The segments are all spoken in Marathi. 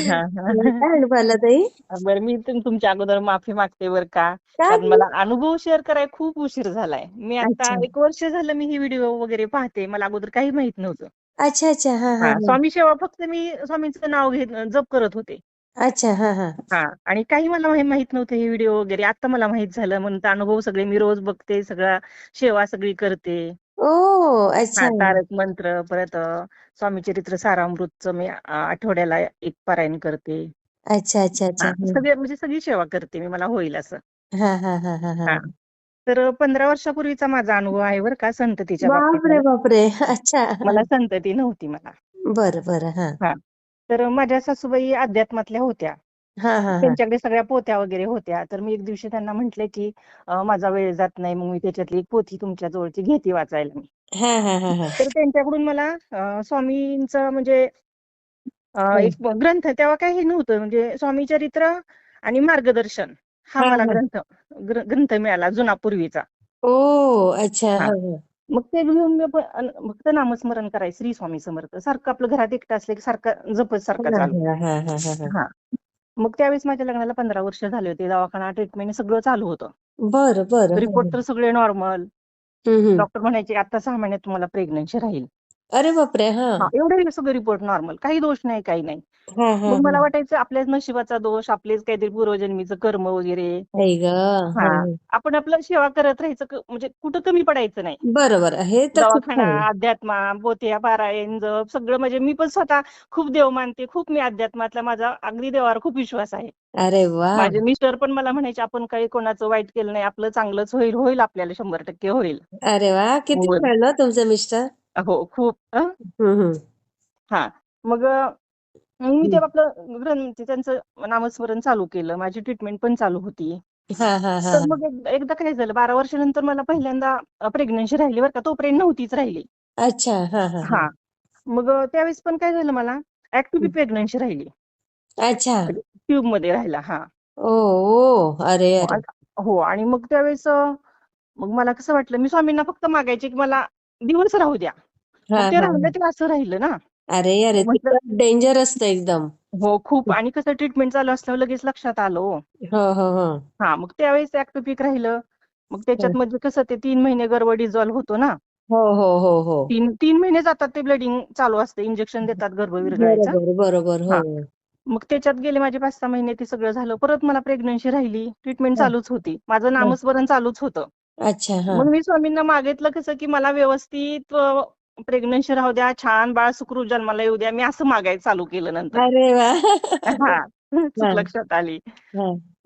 हा हा. काय अनुभव आला ताई? बरं मी तुम- तुमच्या अगोदर माफी मागते बरं का. कारण मला अनुभव शेअर करायला खूप उशीर झालाय. मी आता अच्छा. एक वर्ष झालं मी ही व्हिडिओ वगैरे पाहते. मला अगोदर काही माहीत नव्हतं. अच्छा अच्छा. हा हा हा हा. स्वामी सेवा फक्त मी स्वामींचं नाव घेत जप करत होते. अच्छा हा हा. हा आणि काही मला माहीत नव्हतं हे व्हिडिओ वगैरे. आता मला माहीत झालं म्हणून अनुभव सगळे मी रोज बघते सगळा सेवा सगळी करते. ओ अच्छा. हा तारक मंत्र परत अ, स्वामी चरित्र सारामृतचं मी अ, आठवड्याला एक पारायण करते. अच्छा अच्छा अच्छा. हा सगळे म्हणजे सगळी सेवा करते मी मला होईल असं. हा हा हा हा हा. हा. तर पंधरा वर्षापूर्वीचा माझा अनुभव आहे बरं का संततीच्या बाबतीत बापरे बापरे. अच्छा. मला संतती नव्हती मला. बरं बरं हा. हा. तर माझ्या सासूबाई अध्यात्मातल्या होत्या. हा हा हा. त्यांच्याकडे सगळ्या पोथ्या वगैरे होत्या. तर मी एक दिवशी त्यांना म्हंटले की अ, माझा वेळ जात नाही मग मी त्याच्यातली एक पोथी तुमच्या जवळची घेते वाचायला मी. हा हा हा हा. तर त्यांच्याकडून मला अ, स्वामींचं म्हणजे अ, एक ग्रंथ तेव्हा काही हे नव्हतं. म्हणजे स्वामी चरित्र आणि मार्गदर्शन हा हा मला हा. ग्रंथ ग्र- ग्रंथ मिळाला जुना पूर्वीचा. ओ अच्छा. हा. हा हा. मग ते घेऊन मी अन- फक्त नामस्मरण करायचं श्री स्वामी समर्थ. सारखं आपलं घरात एकटं असलं की सारखं जपत सारखा हा चालू. हा हा हा हा हा. हा. मग त्यावेळेस माझ्या लग्नाला पंधरा वर्ष झाले होते. दवाखाना ट्रीटमेंट सगळं चालू होतं. बरं बरं. रिपोर्ट. तर सगळे नॉर्मल डॉक्टर म्हणायचे आता सहा महिन्यात तुम्हाला प्रेग्नन्सी राहील. अरे बापरे! हा. हा एवढे सगळे रिपोर्ट नॉर्मल काही दोष नाही काही नाही. हा हा मग मला हा. वाटायचं आपल्याच नशिबाचा दोष आपलेच काहीतरी पूर्वजन्मीचं कर्म वगैरे. आई ग हा हा हा. आपण आपलं सेवा करत राहायचं क- म्हणजे कुठं कमी पडायचं नाही. बरं बरं हे तर खूप दवाखाना छान अध्यात्मा पोथ्या पारायण जप सगळं म्हणजे मी पण स्वतः खूप देव मानते खूप मी अध्यात्मातला माझा अगदी देवावर खूप विश्वास आहे. अरे वा! माझे मिस्टर पण मला म्हणायचे आपण काही कोणाचं वाईट केलं नाही आपलं चांगलंच होईल होईल आपल्याला शंभर टक्के होईल. अरे वा! किती होय. छान ना तुमचे मिस्टर? हो खूप हा मग अं, मी तेव्हा आपलं ग्रंथ त्यांचं नामस्मरण चालू केलं. माझी ट्रीटमेंट पण चालू होती. हा हा हा तर मग एक- एकदा काय झालं बारा वर्षानंतर मला पहिल्यांदा प्रेग्नन्सी राहिली बरं का. तोपर्यंत नव्हतीच राहिली. अच्छा. हा हा हा. हा. मग अं, त्यावेळेस पण काय झालं मला ऍक्टिव्ह प्रेग्नन्सी राहिली. अच्छा. ट्यूबमध्ये राहिला हा. ओ अरे हो, अरे. आणि- हो आणि मग त्यावेळेस अं, मग मला कसं वाटलं मी स्वामींना फक्त मागायचे की मला दिवस राहू द्या. ते राहिलं ते असं राहिलं ना. अरे अरे डेंजर असतं एकदम. हो खूप. आणि कसं ट्रीटमेंट चालू असल्यावर लगेच लक्षात आलं हो. हो हो हो. मग त्यावेळेस ऍक्टोपिक राहिलं. मग त्याच्यात म्हणजे कसं ते तीन महिने गर्भ डिझॉल्व्ह होतो ना. हो हो हो हो. तीन तीन महिने जातात ते ब्लडिंग चालू असते. इंजेक्शन देतात गर्भ विरघळायचं. बरोबर. मग त्याच्यात गेले माझे पाच सहा महिने ते सगळं झालं. परत मला प्रेग्नन्सी राहिली. ट्रीटमेंट चालूच होती. माझं नामस्मरण चालूच होतं. अच्छा मग मी स्वामींना मागितलं कसं की मला व्यवस्थित प्रेग्नन्सी राहू द्या छान बाळ सुखरूप जन्माला येऊ द्या. मी असं मागायचं चालू केलं नंतर. अरे वा. हा. लक्षात आली.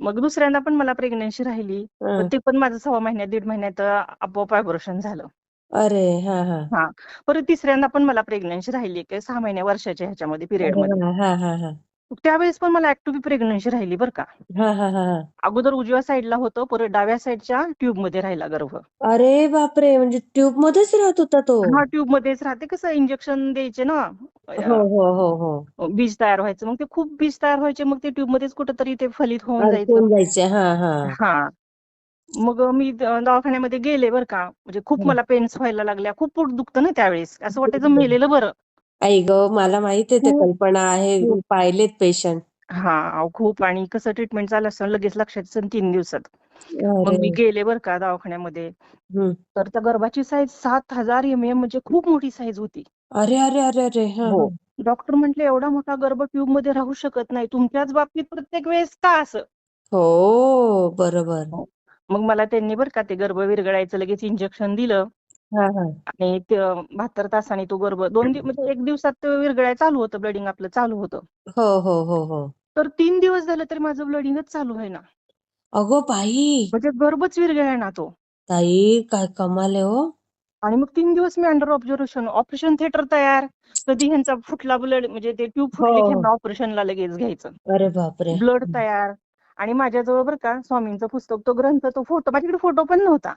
मग दुसऱ्यांदा पण मला प्रेग्नन्सी राहिली. ते पण माझं सव्वा महिन्यात दीड महिन्यात आपोआप ऑपरेशन झालं. अरे हा हा. हा. परत तिसऱ्यांदा पण मला प्रेग्नन्सी राहिली. सहा महिन्या वर्षाच्या ह्याच्यामध्ये पिरियडमध्ये. त्यावेळेस पण मला ऍक्टिव्ह प्रेग्नन्सी राहिली बरं का. हा हा हा हा. अगोदर उजव्या साईडला होतं परत डाव्या साईडच्या ट्यूबमध्ये राहिला गर्भ. अरे बापरे! म्हणजे ट्यूब मध्येच राहत होता तो. हा ट्यूब मध्येच राहते. कसं इंजेक्शन द्यायचे ना. हो हो हो हो. बीज तयार व्हायचं. मग ते खूप बीज तयार व्हायचे. मग ते ट्यूब मध्येच कुठंतरी ते फलित होऊन जायचं. हा हा. हा. मग मी दवाखान्यामध्ये गेले बरं का. म्हणजे खूप मला पेन्स व्हायला लागल्या. खूप पोट दुखतं ना त्यावेळेस. असं वाटायचं मेलेलं बरं. आई ग मला माहीत आहे ते खूप- कल्पना आहे खूप. पाहिलेत पेशंट हा अहो, खूप. आणि कसं ट्रीटमेंट चालू असतं लगेच लक्षात येतं तीन दिवसात. मग अरे. मी गेले बरं का दवाखान्यामध्ये. तर त्या गर्भाची साईज सात हजार एम एम म्हणजे खूप मोठी साईज होती. अरे अरे अरे अरे. हा हो. डॉक्टर म्हटले एवढा मोठा गर्भ ट्यूबमध्ये राहू शकत नाही. तुमच्याच बाबतीत प्रत्येक वेळेस का असं? हो बरोबर. मग मला त्यांनी बरं का ते गर्भ विरघळायचं लगेच इंजेक्शन दिलं. हा हा. आणि ते बहात्तर तासांनी तो गर्भ दोन दिवस म्हणजे एक दिवसात विरघळायला चालू होतं ब्लडिंग आपलं चालू होतं. हो हो हो हो. तर तीन दिवस झालं तरी माझं ब्लडिंगच चालू आहे ना अगो बाई! म्हणजे गर्भच ना तो. ताई काय कमाल आहे हो. आणि मग तीन दिवस मी अंडर ऑब्झर्वेशन ऑपरेशन थिएटर तयार. कधी ह्यांचा फुटला ब्लड म्हणजे ते ट्यूब फुटली हो. की ह्यांना ऑपरेशनला लगेच घ्यायचं. अरे बापरे! ब्लड तयार. आणि माझ्याजवळ बरं का स्वामींचं पुस्तक तो ग्रंथ तो फोटो माझ्याकडे फोटो पण नव्हता.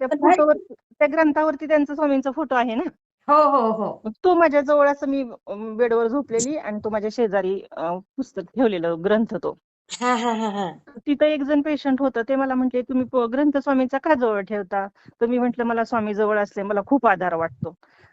त्या पण आहे. फोटोवर त्या ग्रंथावरती त्यांचा स्वामींचा फोटो आहे ना? हो हो हो. मग तो माझ्या जवळ असं मी अं, बेडवर झोपलेली आणि तो माझ्या शेजारी अं, पुस्तक ठेवलेलं ग्रंथ तो. हा हा हा हा. तिथं एक जण पेशंट होतं ते मला म्हटले तुम्ही प- ग्रंथ स्वामींचा का जवळ ठेवता? तर मी म्हंटल मला स्वामी जवळ असले मला खूप आधार वाटतो.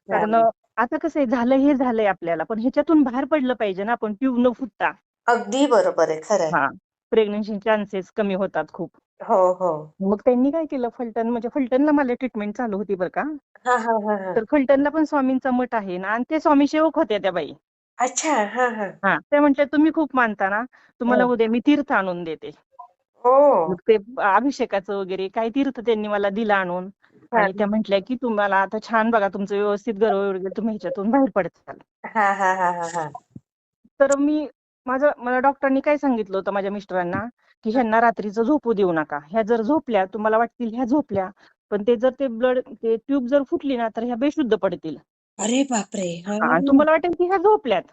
कारण आता कसं आहे झालं हे झालंय आपल्याला पण ह्याच्यातून बाहेर पडलं पाहिजे ना आपण ट्यूब न फुटता. अगदी बरोबर आहे खरंय हा. प्रेग्नन्सी चान्सेस कमी होतात खूप. हो हो. मग त्यांनी काय केलं फलटण? म्हणजे फलटणला मला ट्रीटमेंट चालू होती बरं का. हा हा हा हा. तर फलटणला पण स्वामींचा मठ आहे ना आणि ते स्वामी सेवक होत्या त्या बाई. अच्छा हा हा. हा त्या म्हटल्या तुम्ही खूप मानता ना तुम्हाला हो. उद्या मी तीर्थ आणून देते. हो. मग ते अभिषेकाचं वगैरे काही तीर्थ त्यांनी मला दिलं आणून. आणि त्या म्हटल्या की तुम्हाला आता छान बघा तुमचं व्यवस्थित गर्भ वगैरे तुम्ही ह्याच्यातून बाहेर पडताल. हा हा हा हा हा. तर मी माझं मला डॉक्टरांनी काय सांगितलं होतं माझ्या मिस्टरांना की ह्यांना रात्रीचं झोपू देऊ नका. ह्या जर झोपल्या तुम्हाला वाटतील ह्या झोपल्या पण ते जर ते ब्लड ते ट्यूब जर फुटली ना तर ह्या बेशुद्ध पडतील. अरे बापरे! हा आणि तुम्हाला वाटेल की ह्या झोपल्यात.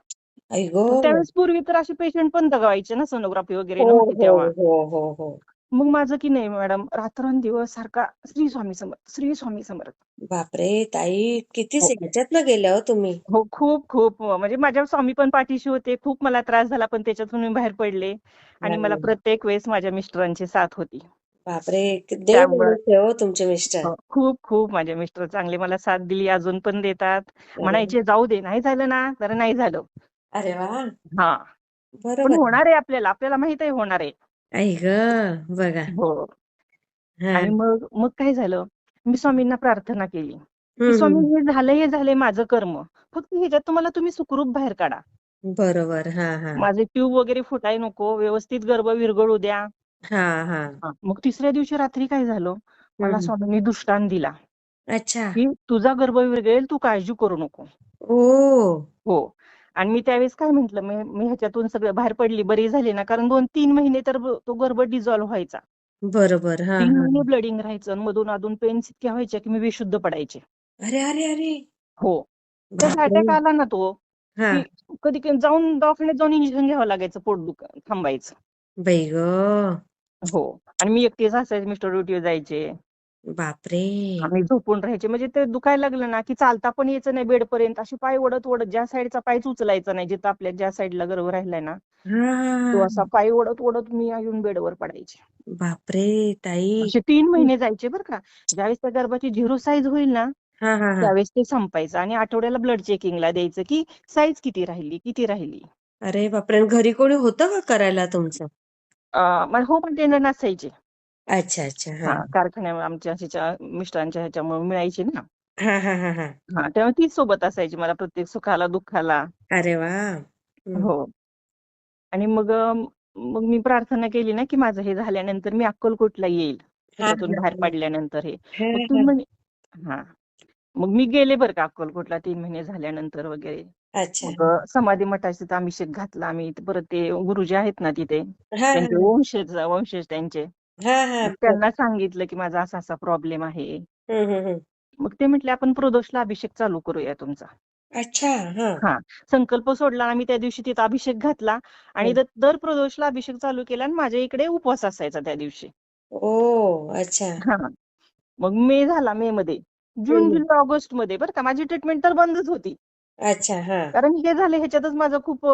त्यावेळेस पूर्वी तर असे पेशंट पण दगावायचे ना सोनोग्राफी वगैरे हो नव्हती हो तेव्हा. हो. मग माझं की नाही मॅडम रात्रंदिवस सारखा श्री स्वामी समर्थ श्री स्वामी समर्थ. बापरे ताई किती हो. ह्याच्यातनं गेल्या हो तुम्ही? हो खूप खूप. म्हणजे माझ्या स्वामी पण पाठीशी होते खूप मला त्रास झाला पण त्याच्यातून मी बाहेर पडले. आणि मला. प्रत्येक वेळेस माझ्या मिस्टरांची साथ होती. बापरे देव हो तुमचे मिस्टर. हो, खूप खूप. माझे मिस्टर चांगले मला साथ दिली अजून पण देतात. म्हणायचे जाऊ दे नाही झालं ना तर नाही झालं. अरे वा. हा. पण बरोबर. होणार आहे आपल्याला आपल्याला माहीत आहे होणार आहे. आई ग बघा. हो हा. आणि मग मग काय झालं? मी स्वामींना प्रार्थना केली. की स्वामी. हे. झालं हे झालंय माझं कर्म. फक्त ह्याच्यात तुम्हाला तुम्ही सुखरूप बाहेर काढा. बरोबर. हा हा. माझे ट्यूब वगैरे फुटाय नको व्यवस्थित गर्भ विरघळू द्या. हा हा. हा. मग तिसऱ्या दिवशी रात्री काय झालं? मला. स्वामींनी दृष्टांत दिला. अच्छा. की तुझा गर्भ विरघळेल तू काळजी करू नको. हो. आणि मी त्यावेळेस काय म्हंटल मी ह्याच्यातून सगळं बाहेर पडली बरी झाली ना. कारण दोन तीन महिने तर तो गर्भ डिझॉल्व्ह व्हायचा. बरोबर हा तीन महिने ब्लडिंग राहायचं मधून अधून पेन्स इतक्या व्हायच्या की मी बेशुद्ध पडायचे. अरे अरे अरे. हो. त्याचा अटॅक आला ना तो कधी कधी जाऊन दवाखान्यात जाऊन इंजेक्शन घ्यावं लागायचं पोट दुख थांबायचं. हो. आणि मी एकटीच असायचे मिस्टर ड्युटीवर जायचे. बापरे! आम्ही झोपून राहायचे. म्हणजे ते दुखायला लागलं ना की चालता पण यायचं नाही बेडपर्यंत. अशी पाय ओढत ओढत ज्या साईडचा पायच उचलायचा नाही जिथं आपल्या ज्या साईडला गर्भ राहिलाय ना तो हा. असा पाय ओढत ओढत मी येऊन बेडवर पडायचे. बापरे! ताई. असे तीन महिने जायचे बरं का. ज्यावेळेस त्या गर्भाची झिरो साईज होईल ना हा हा हा. त्यावेळेस ते संपायचं आणि आठवड्याला ब्लड चेकिंगला द्यायचं की साईज किती राहिली किती राहिली. अरे बापरे! आणि घरी कोणी होतं का करायला तुमचं? अं, मग हो पण ते नसायचे. अच्छा अच्छा हा. हा कारखान्या आमच्या ह्याच्या मिस्टरांच्या ह्याच्यामुळे मिळायचे ना. हा हा हा हा. हा तेव्हा तीच सोबत असायची मला प्रत्येक सुखाला दुःखाला. अरे वा. हो. आणि मग अं, मग मी प्रार्थना केली ना की माझं हे झाल्यानंतर मी अक्कलकोटला येईल. त्याच्यातून हा, बाहेर हा. पडल्यानंतर हे. हा, मग हा. हा. मग मी गेले बरं का अक्कलकोटला तीन महिने झाल्यानंतर वगैरे. अच्छा. मग अं, समाधी मठाचा अभिषेक घातला आम्ही. परत ते गुरुजी आहेत ना तिथे. हा त्यांचे वंशज वंशज त्यांचे. हा हा. मग त्यांना सांगितलं की माझा असा असा प्रॉब्लेम आहे. मग ते म्हटले आपण प्रदोषला अभिषेक चालू करूया तुमचा. अच्छा हा. हा. संकल्प सोडला आम्ही त्या दिवशी तिथं अभिषेक घातला आणि. द- दर प्रदोषला अभिषेक चालू केला आणि माझ्या इकडे उपवास असायचा त्या दिवशी. ओ अच्छा. हा. मग मे झाला मे मध्ये. जून. जुलै ऑगस्टमध्ये बरं का माझी ट्रीटमेंट तर बंदच होती. अच्छा हा. कारण हे झालं ह्याच्यातच माझं खूप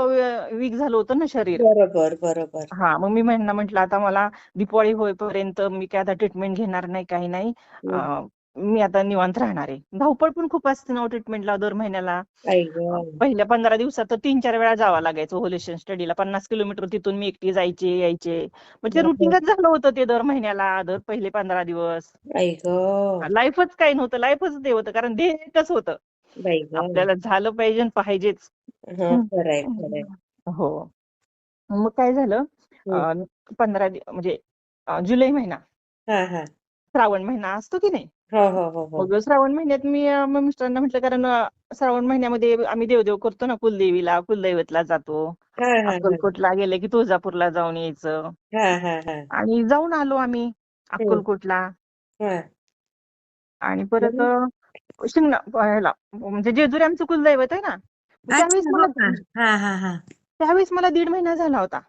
वीक झालं होतं ना शरीर. बरोबर बरोबर. हा मग मी म्हणणं म्हटलं आता मला दिपाळी होईपर्यंत मी काय आता ट्रीटमेंट घेणार नाही काही नाही. अं, मी आता निवांत राहणार आहे. धावपळ पण खूप असते ना ट्रीटमेंटला दर महिन्याला. आई अं, ग पहिल्या पंधरा दिवसात तर तीन चार वेळा जावं लागायचं होलिस्टन स्टडीला पन्नास किलोमीटर तिथून मी एकटी जायचे यायचे. म्हणजे बापरे. रुटीनच झालं होतं ते दर महिन्याला दर पहिले पंधरा दिवस. आई ग. लाईफच काही नव्हतं. लाईफच ते होतं कारण एकच होतं. बाई ग. आपल्याला झालं पाहिजे आणि पाहिजेच. हा खरंय खरंय. हो. मग काय झालं. अं, पंधरा दि- म्हणजे अं, जुलै महिना. हा हा. श्रावण महिना असतो की नाही? हो हो हो हो. मग श्रावण महिन्यात मी अं, मग मिस्टरांना म्हटलं कारण अं, श्रावण महिन्यामध्ये आम्ही देवदेव करतो ना कुलदेवीला कुलदैवतला जातो. हा हा हा. अक्कलकोटला गेले की तुळजापूरला जाऊन यायचं. हा हा हा. आणि जाऊन आलो आम्ही अक्कलकोटला. हा. आणि परत शिंगणा ह्याला म्हणजे जेजुरी आमचं कुलदैवत आहे ना. त्यावेळेस हो मला हा हा हा. त्यावेळेस मला दीड महिना झाला होता.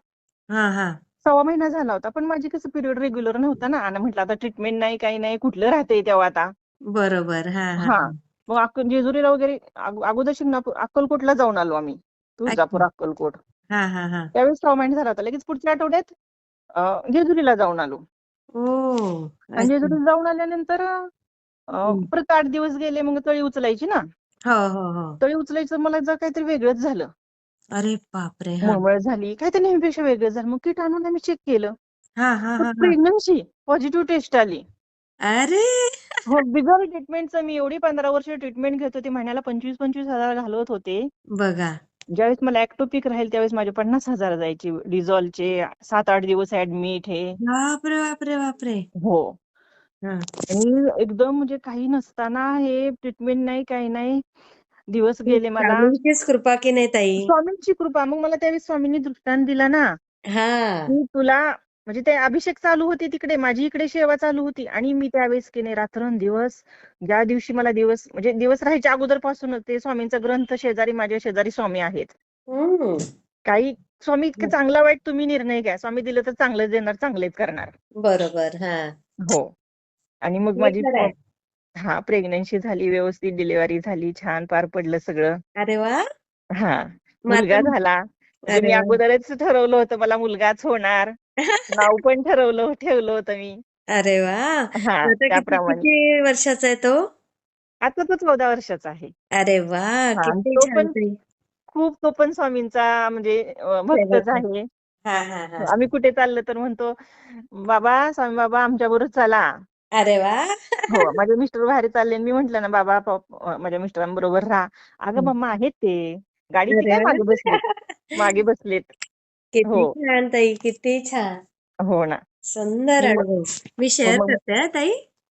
हा हा. सव्वा महिना झाला होता. पण माझी कसं पिरियड रेग्युलर नव्हता ना. आणि म्हटलं आता ट्रीटमेंट नाही काही नाही कुठलं राहते तेव्हा आता. बरोबर. हा मग जेजुरीला वगैरे अग- अगोदर शिंगणापूर अक्कलकोटला जाऊन आलो आम्ही. तुळजापूर अक्कलकोट. हा हा हा. त्यावेळेस सहा महिने झाला होता. लगेच पुढच्या आठवड्यात जेजुरीला जाऊन आलो. आणि जाऊन आल्यानंतर. परत आठ दिवस गेले मग तळी उचलायची ना. हो हो हो. तळी उचलायचं मला जर काहीतरी वेगळंच झालं. अरे बापरे हा. मळमळ झाली. काय ते नेहमीपेक्षा वेगळं झालं. मग किट आणून आम्ही चेक केलं. हा हा हा हा. प्रेग्नन्सी पॉझिटिव्ह टेस्ट आली. अरे! हो बिगर ट्रीटमेंटचं मी एवढी पंधरा वर्ष ट्रीटमेंट घेत होते. महिन्याला पंचवीस पंचवीस हजार घालवत होते. बघा. ज्यावेळेस मला ऍक्टोपिक राहील त्यावेळेस माझे पन्नास हजार जायचे. डिझॉल्वचे सात आठ दिवस ऍडमिट हे. बापरे बापरे बापरे. हो. हा. आणि एकदम म्हणजे काही नसताना हे ट्रीटमेंट नाही काही नाही. दिवस गेले मला. स्वामींचीच कृपा की नाही ताई? स्वामींची कृपा. मग मला त्यावेळेस स्वामींनी दृष्टांत दिला ना. हा. की तुला म्हणजे ते अभिषेक चालू होते तिकडे. माझी इकडे सेवा चालू होती. आणि मी त्यावेळेस की नाही रात्रंदिवस. ज्या दिवशी मला दिवस म्हणजे दिवस राहायच्या अगोदरपासूनच ते स्वामींचा ग्रंथ शेजारी माझ्या शेजारी स्वामी आहेत. काही स्वामी इतकं चांगला वाईट तुम्ही निर्णय घ्या. स्वामी दिलं तर चांगलंच देणार चांगलेच करणार. बरोबर. हा. हो. आणि मग हे माझी आहे. हा प्रेग्नन्सी झाली व्यवस्थित डिलिव्हरी झाली छान पार पडलं सगळं. अरे वा! हा मग मुलगा आता- झाला. म्हणजे अरे मी. अगोदरच ठरवलं होतं मला मुलगाच होणार. नाव पण ठरवलं ठेवलं होतं मी. अरे वा! हा आता किती त्याप्रमाणे. किती वर्षाचा आहे तो? आता तो चौदा वर्षाचा आहे. अरे वा! आणि किती तो छान पण ताई. खूप तो पण स्वामींचा म्हणजे अं, भक्तच सेवक आहे. आहे. हा हा हा. आम्ही कुठे चाललं तर म्हणतो बाबा स्वामी बाबा आमच्या बरोबर चला. अरे वा. हो माझे मिस्टर बाहेर चालले आणि मी म्हंटल ना बाबा पप- अं, माझ्या मिस्टरांबरोबर राहा. अगं. मम्मा आहेत ते. गाडीत ते अरे काय. मागे बसलेत. मागे बसलेत. किती हो. छान ताई किती छान. हो ना. सुंदर मग- अनुभव. मी शेअर मग- करते हा ताई.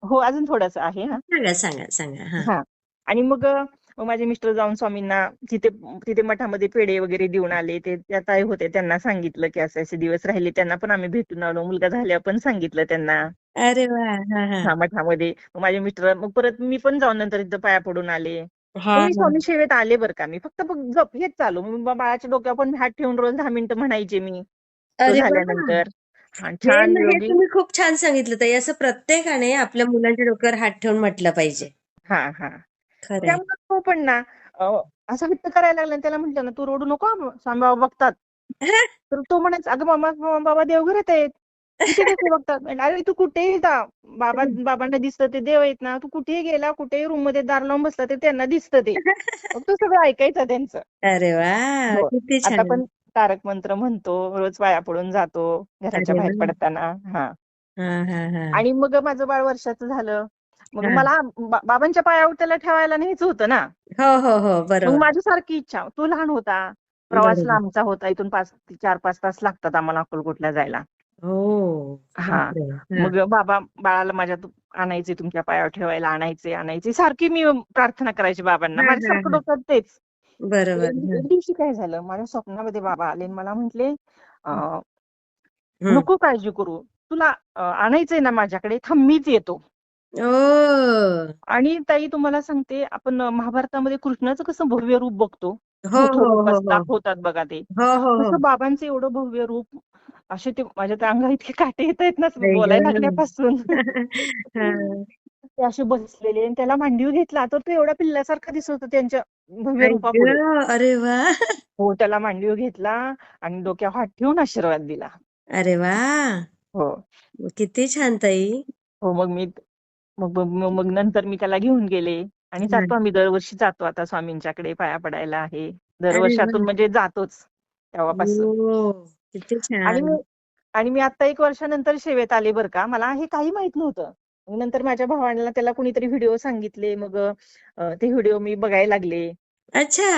हो अजून थोडस आहे हा. सांगा सांगा सांगा हा. हा. आणि मग अ, मग माझे मिस्टर जाऊन स्वामींना तिथे तिथे मठामध्ये पेढे वगैरे देऊन आले ते त्या ताई होते त्यांना सांगितलं की असे असे दिवस राहिले त्यांना पण आम्ही भेटून आलो. मुलगा झाल्यावर पण सांगितलं त्यांना. अरे वा! हा हा. हा मठामध्ये मग माझे मिस्टर मग परत मी पण जाऊन नंतर तिथं पाया पडून आले. हा मग मी हा. स्वामी सेवेत आले बरं का? मी फक्त झोप हेच चालू. मग बा- बाळाच्या डोक्यावर पण हात ठेवून रोज दहा मिनिटं म्हणायचे मी. तो अरे. झाल्यानंतर. हे छान योगी. तुम्ही खूप छान सांगितलं ताई. असं प्रत्येकाने आपल्या मुलांच्या डोक्यावर हात ठेवून म्हटलं पाहिजे. हा हा. त्यामुळे तो पण ना अं, असा वित्त करायला लागला आणि त्याला म्हटलं ना तू रोडू नको हं, स्वामी बाबा बघतात. तर तो म्हणायचा अगं बाबा देवघरात आहेत. कसे बघतात अरे तू कुठेही जा बाबा बाबांना दिसतं ते देव आहेत ना. तू कुठेही गेला कुठेही रूममध्ये दार लावून बसला ते त्यांना दिसतं ते. मग तो सगळं ऐकायचं त्यांचं. अरे वा हो. किती आता छान पण तारक मंत्र म्हणतो रोज पाया पडून जातो घराच्या बाहेर. पडताना. हा. आणि मग माझं बाळ वर्षाचं झालं. मग. मला बाबांच्या पायावर त्याला ठेवायला न्यायचं होतं ना. हो हो हो मग बरोबर. माझी सारखी इच्छा. तो लहान होता. प्रवास. लांबचा होता. इथून पाच चार पाच तास लागतात आम्हाला अक्कलकोटला जायला. हो हा. बापरे. हा. मग बाबा बाळाला माझ्या तू- आणायचे तुमच्या पायावर ठेवायला आणायचे आणायचे सारखी मी प्रार्थना करायची बाबांना हा, सारखं हा. डोक्यात तेच बरोबर एक हा. दिवशी काय झालं माझ्या स्वप्नामध्ये बाबा आले आणि मला म्हटले अं. नको काळजी करू तुला अं, आणायचंय ना माझ्याकडे थांब मीच येतो ओ आणि ताई तुम्हाला सांगते आपण अं, महाभारतामध्ये कृष्णाचं कसं भव्य रूप बघतो हो हो रूप हो असं हो. दाखवतात बघा ते. हो हो हो. तसं बाबांचं एवढं भव्य रूप असे ते माझ्या त्या अंगा इतके काटे येत आहेत ना बोलायला. लागल्यापासून. हा. ते असे बसलेले आणि त्याला मांडीव घेतला तर तो एवढा पिल्लासारखा दिसत होता त्यांच्या भव्य आई रूपापुढे. गं. अरे वा. हो त्याला मांडीव घेतला आणि डोक्यावर हात ठेवून आशीर्वाद दिला. अरे वा. हो. किती छान ताई. हो मग मी मग- मग नंतर मी त्याला घेऊन गेले. आणि. जातो आम्ही दरवर्षी जातो आता स्वामींच्याकडे पाया पडायला आहे. दरवर्षातून. म्हणजे जातोच तेव्हापासून. हो आणि मी आणि मी आता एक वर्षानंतर सेवेत आले बरं का. मला हे काही माहीत नव्हतं. नंतर माझ्या भावाला त्याला कुणीतरी व्हिडिओ सांगितले मग ते व्हिडिओ मी बघायला लागले. अच्छा!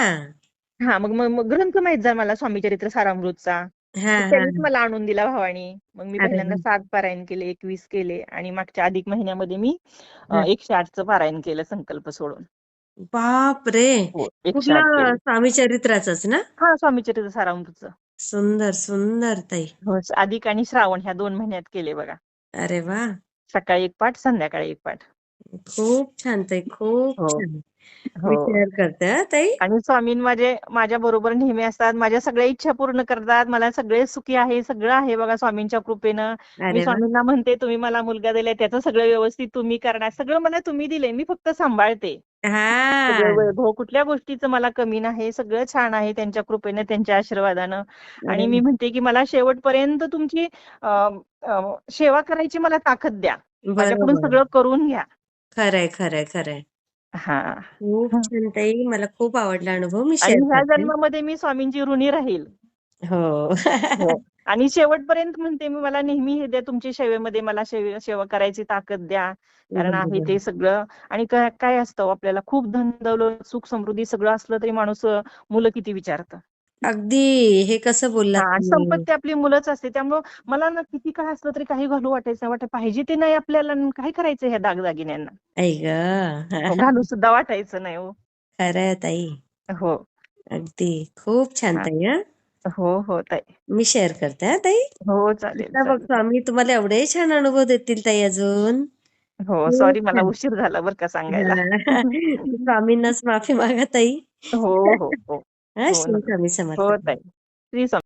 हा मग मग मग ग्रंथ माहीत झाला मला स्वामी चरित्र सारामृतचा. हा हा त्यांनीच मला आणून दिला भावानी. मग मी अरे पहिल्यांदा. सात पारायण केले एकवीस केले आणि मागच्या अधिक महिन्यामध्ये मी अं, हं. एकशे आठचं पारायण केलं संकल्प सोडून. बाप रे! हो एकशे आठ कुठलं केले. स्वामी चरित्राचंच ना? हा स्वामी चरित्र सारामृतचं सुंदर सुंदर ताई. हो अधिक आणि श्रावण ह्या दोन महिन्यात केले बघा. अरे वा! सकाळी एक पाठ संध्याकाळी एक पाठ. खूप छान ताई खूप हो. छान. हो. शेअर करते हा ताई? आणि स्वामीन माझे माझ्या बरोबर नेहमी असतात माझ्या सगळ्या इच्छा पूर्ण करतात मला सगळे सुखी आहे सगळं आहे बघा स्वामींच्या कृपेनं. मी अरे वा. स्वामींना म्हणते तुम्ही मला मुलगा दिलाय त्याचं सगळं व्यवस्थित तुम्ही करणार सगळं मला तुम्ही दिलंय मी फक्त सांभाळते. सगळं हा वैभव कुठल्या गोष्टीचं मला कमी नाही सगळं छान आहे त्यांच्या कृपेनं त्यांच्या आशीर्वादानं. आणि अरे. मी म्हणते की मला शेवटपर्यंत तुमची अं, अं, सेवा करायची मला ताकद द्या. माझ्याकडून बरोबर सगळं करून घ्या. खरंय खरंय खरंय. हा. खूप छान ताई मला खूप आवडला अनुभव. मी आणि शेअर ह्या करते. जन्मामध्ये मी स्वामींची ऋणी राहील. हो. हो. आणि शेवटपर्यंत म्हणते मी मला नेहमी हे द्या तुमच्या सेवेमध्ये मला सेवे सेवा करायची ताकद द्या. कारण आहे बरोबर. ते सगळं. आणि काय काय असतं हो आपल्याला खूप धन दौलत सुख समृद्धी सगळं असलं तरी माणूस अं, मुलं किती विचारतं अगदी हे कसं बोललात हा तुम्ही? संपत्ती आपली मुलंच असते. त्यामुळं मला ना किती काय असलं तरी काही घालू वाटायचं. वाटत पाहिजे ते नाही आपल्याला आणि काय करायचं ह्या दागदागिन्यांना? ऐ हो, ग घालू सुद्धा वाटायचं नाही हो. खरं आहे ताई. हो. अगदी. खूप छान हा. ताई हा. हो हो ताई. मी शेअर करते हा ताई. हो चालेल आता चालेल. बघतो आम्ही तुम्हाला एवढे छान अनुभव देतील ताई अजून. हो खूप सॉरी मला छान. उशीर झाला बरं का सांगायला. स्वामींनाच माफी मागा ताई. हो हो हो. हा हो श्री ना स्वामी समर्थ हो ताई श्री स्वामी